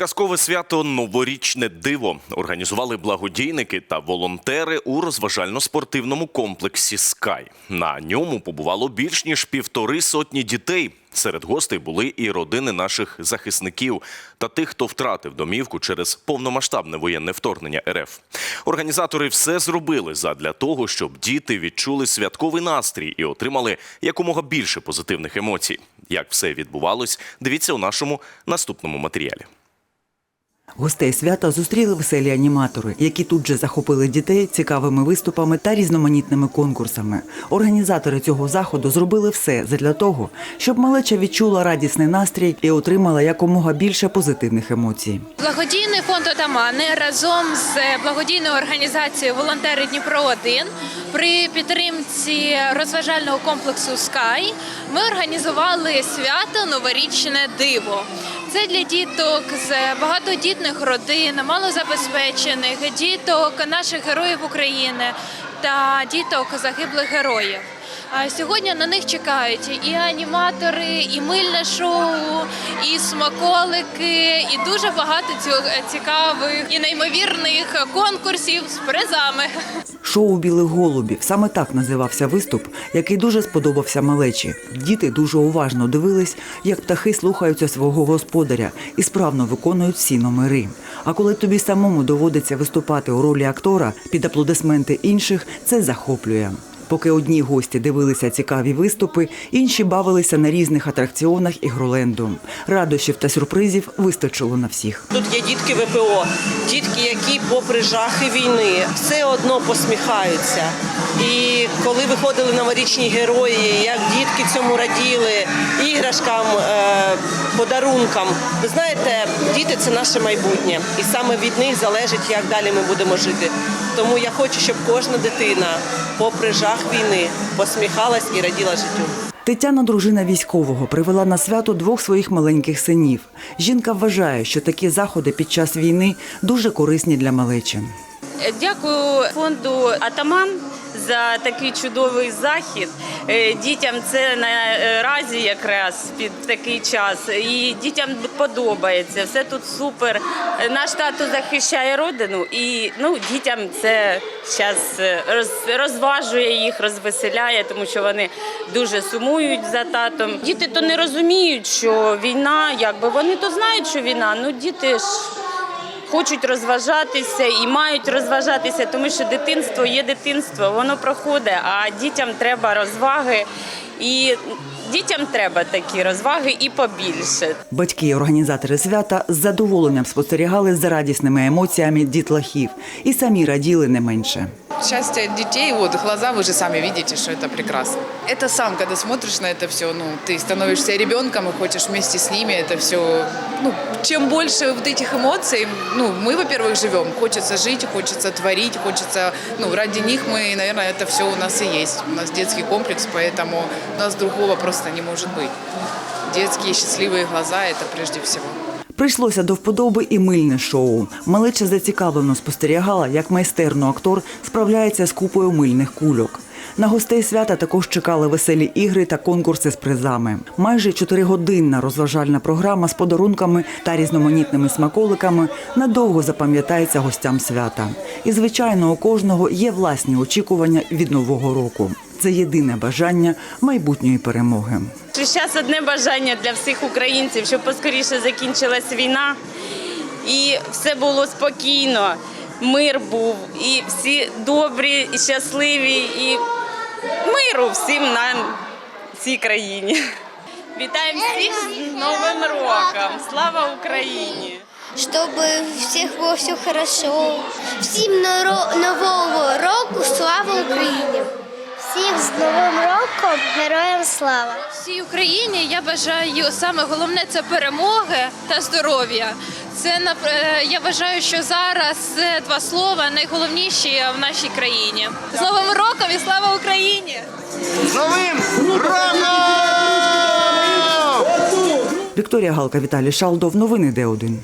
Казкове свято Новорічне диво організували благодійники та волонтери у розважально-спортивному комплексі Скай. На ньому побувало більш ніж півтори сотні дітей. Серед гостей були і родини наших захисників та тих, хто втратив домівку через повномасштабне воєнне вторгнення РФ. Організатори все зробили задля того, щоб діти відчули святковий настрій і отримали якомога більше позитивних емоцій. Як все відбувалось, дивіться у нашому наступному матеріалі. Гостей свята зустріли веселі аніматори, які тут же захопили дітей цікавими виступами та різноманітними конкурсами. Організатори цього заходу зробили все задля того, щоб малеча відчула радісний настрій і отримала якомога більше позитивних емоцій. Благодійний фонд Отамани разом з благодійною організацією Волонтери Дніпро 1 при підтримці розважального комплексу Скай ми організували свято Новорічне диво. Це для діток з багатодітних родин, малозабезпечених, діток наших героїв України та діток загиблих героїв. Сьогодні на них чекають і аніматори, і мильне шоу, і смаколики, і дуже багато цікавих і неймовірних конкурсів з призами. Шоу білих голубів саме так називався виступ, який дуже сподобався малечі. Діти дуже уважно дивились, як птахи слухаються свого господаря і справно виконують всі номери. А коли тобі самому доводиться виступати у ролі актора під аплодисменти інших, це захоплює. Поки одні гості дивилися цікаві виступи, інші бавилися на різних атракціонах ігроленду. Радощів та сюрпризів вистачило на всіх. Тут є дітки ВПО, дітки, які, попри жахи війни, все одно посміхаються. І коли виходили новорічні герої, як дітки цьому раділи, іграшкам, е, подарункам. Ви знаєте, діти це наше майбутнє, і саме від них залежить, як далі ми будемо жити. Тому я хочу, щоб кожна дитина, попри жах війни, посміхалась і раділа життю. Тетяна, дружина військового, привела на свято двох своїх маленьких синів. Жінка вважає, що такі заходи під час війни дуже корисні для малечі. Дякую фонду Атаман за такий чудовий захід. Е, Дітям це наразі якраз під такий час, і дітям подобається. Все тут супер. Е, Наш тато захищає родину, і ну дітям це зараз розважує їх, розвеселяє, тому що вони дуже сумують за татом. Діти то не розуміють, що війна, якби вони то знають, що війна. Ну діти ж хочуть розважатися і мають розважатися, тому що дитинство є дитинство, воно проходить, а дітям треба розваги. І дітям треба такі розваги і побільше. Батьки і організатори свята з задоволенням спостерігали за радісними емоціями дітлахів і самі раділи не менше. Счастье детей, вот глаза, вы же сами видите, что это прекрасно. Это сам, когда смотришь на это все, ну, ты становишься ребенком и хочешь вместе с ними это все. Ну, чем больше вот этих эмоций, ну, мы, во-первых, живем, хочется жить, хочется творить, хочется, ну, ради них мы, наверное, это все у нас и есть. У нас детский комплекс, поэтому у нас другого просто не может быть. Детские счастливые глаза – это прежде всего. Прийшлося до вподоби і мильне шоу. Малеча зацікавлено спостерігала, як майстерно актор справляється з купою мильних кульок. На гостей свята також чекали веселі ігри та конкурси з призами. Майже чотиригодинна розважальна програма з подарунками та різноманітними смаколиками надовго запам'ятається гостям свята. І, звичайно, у кожного є власні очікування від нового року. Це єдине бажання майбутньої перемоги. Зараз одне бажання для всіх українців, щоб поскоріше закінчилась війна і все було спокійно, мир був, і всі добрі і щасливі, і миру всім нам цій країні. Вітаємо всіх з Новим роком! Слава Україні! чтобы у всех было все хорошо. Всім ново- нового року слава Україні! Всіх з Новим роком героям слава! Всій Україні я бажаю саме головне це перемоги та здоров'я. Це е, я вважаю, що зараз це два слова найголовніші в нашій країні. З Новим роком і слава Україні! Вікторія Галка, Віталій Шалдов. Новини Д1.